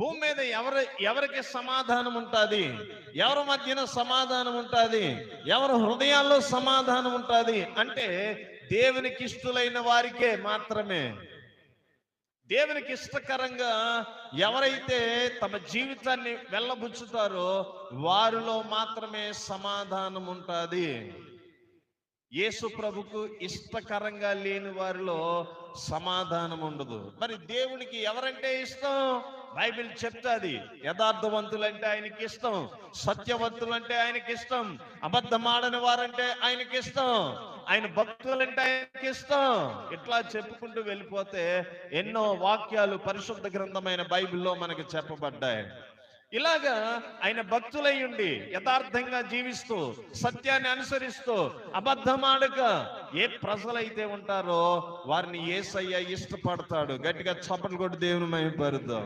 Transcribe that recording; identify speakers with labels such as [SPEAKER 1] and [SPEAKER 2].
[SPEAKER 1] భూమి మీద ఎవరు ఎవరికి సమాధానం ఉంటుంది? ఎవరి మధ్యన సమాధానం ఉంటుంది? ఎవరి హృదయాల్లో సమాధానం ఉంటుంది? అంటే దేవునికి ఇష్టలైన వారికే మాత్రమే. దేవునికి ఇష్టకరంగా ఎవరైతే తమ జీవితాన్ని వెళ్ళబుచ్చుతారో వారిలో మాత్రమే సమాధానం ఉంటుంది. యేసు ప్రభుకు ఇష్టకరంగా లేని వారిలో సమాధానం ఉండదు. మరి దేవునికి ఎవరంటే ఇష్టం? బైబిల్ చెప్తాది యథార్థవంతులంటే ఆయనకి ఇష్టం సత్యవంతులంటే ఆయనకి ఇష్టం అబద్ధమాడని వారంటే ఆయనకి ఇష్టం ఆయన భక్తులంటే ఆయనకి ఇష్టం. ఇట్లా చెప్పుకుంటూ వెళ్ళిపోతే ఎన్నో వాక్యాలు పరిశుద్ధ గ్రంథమైన బైబిల్లో మనకి చెప్పబడ్డాయి. ఇలాగా ఆయన భక్తులై ఉండి యథార్థంగా జీవిస్తూ సత్యాన్ని అనుసరిస్తూ అబద్ధమాడక ఏ ప్రజలైతే ఉంటారో వారిని ఏసయ్య ఇష్టపడతాడు. గట్టిగా చప్పట్లు కొట్టి దేవుని మహిమపరుద్దాం